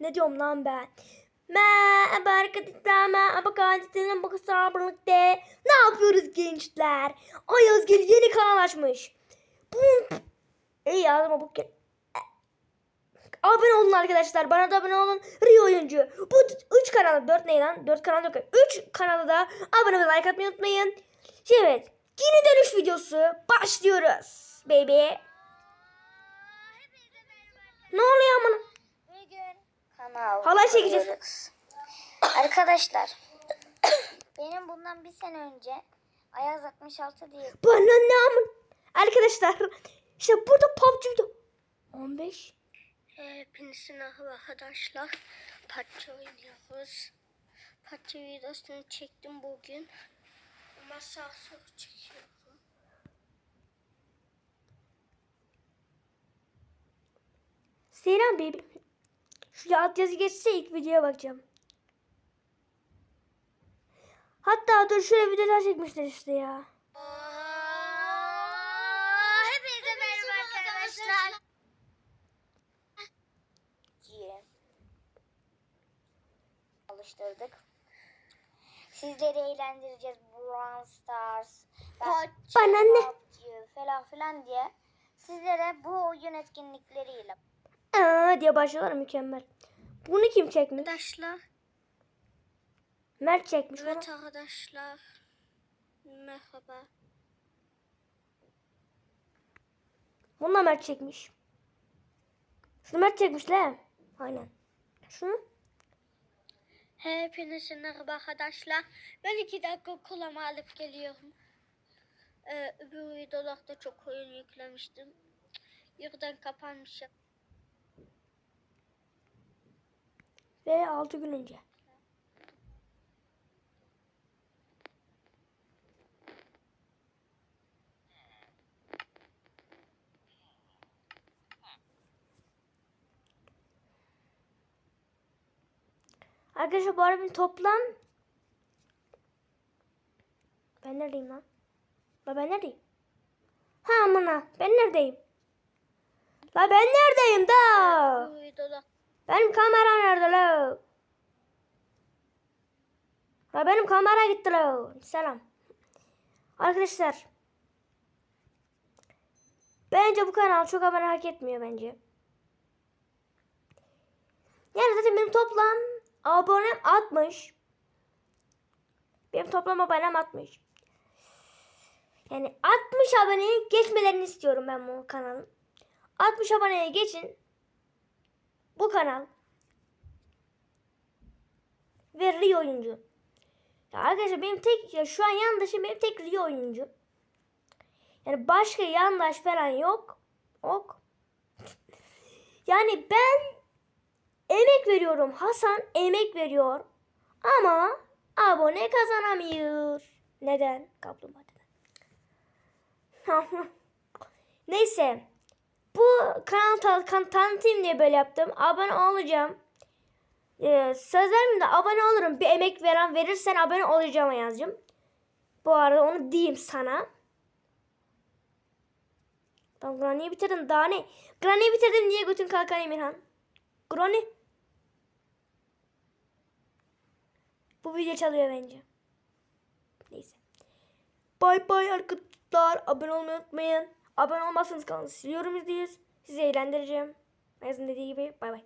Ne diyorum lan ben? Merhaba arkadaşlar, merhaba kardeşlerim, bu kısa birlikte ne yapıyoruz gençler? Ayaz Gel yeni kanal açmış. Bu iyi yazma bu ke- Abone olun arkadaşlar. Bana da abone olun. Rio oyuncu. Bu 3 kanalı 4 ne lan? 4 kanal yok. 3 kanalı da abone ve like atmayı unutmayın. Evet. Geri dönüş videosu başlıyoruz. Baby. Ne oluyor amına? Kanal Halay çekeceğiz. Arkadaşlar benim bundan bir sene önce Ayaz 66 diye Bana ne amın? Arkadaşlar işte burada PUBG video. 15. Hepinize merhaba arkadaşlar. PUBG oynuyoruz. PUBG videosunu çektim bugün. Ama sağ sol çekiyorum. Selam baby. Şu alt yazı geçse ilk videoya bakacağım. Hatta dur şöyle videolar çekmişler işte ya. Hepinize merhaba arkadaşlar. Alıştırdık. Sizleri eğlendireceğiz. Brawl Stars, Bana ne? Falan filan diye. Sizlere bu oyun etkinlikleriyle. Aa diye başlıyorlar mükemmel. Bunu kim çekmiş? Arkadaşlar. Mert çekmiş. Evet bunu. arkadaşlar. Merhaba. Bunu da Mert çekmiş. Şunu Mert çekmiş la. Aynen. Şunu. Hepinize merhaba arkadaşlar. Ben iki dakika kolamı alıp geliyorum. Ee, öbür videolarda çok oyun yüklemiştim. Yurdan kapanmış. Ve 6 gün önce. Arkadaşlar bu arada toplam Ben neredeyim lan? La ben neredeyim? Ha amına ben neredeyim? La ben neredeyim da? Benim kamera nerede la? La benim kamera gitti la. Selam. Arkadaşlar. Bence bu kanal çok abone hak etmiyor bence. Yani zaten benim toplam abonem 60. Benim toplam abonem 60. Yani 60 aboneyi geçmelerini istiyorum ben bu kanalın. 60 aboneye geçin. Bu kanal ve Rio oyuncu. Ya arkadaşlar benim tek ya şu an yandaşım benim tek Rio oyuncu. Yani başka yandaş falan yok. Ok. Yani ben emek veriyorum. Hasan emek veriyor. Ama abone kazanamıyor. Neden? Kaplumbağa? Neyse. Kanal tan- tanıtayım diye böyle yaptım. Abone olacağım. Ee, söz de abone olurum. Bir emek veren verirsen abone olacağım yazcım. Bu arada onu diyeyim sana. Tamam Granny'i bitirdim. Daha ne? Granny'i bitirdim diye götün kalkan Emirhan. Granny. Bu video çalıyor bence. Neyse. Bay bay arkadaşlar. Abone olmayı unutmayın. Abone olmazsanız kanalı siliyorum izleyiz. Sizi eğlendireceğim. Ayaz'ın dediği gibi bay bay.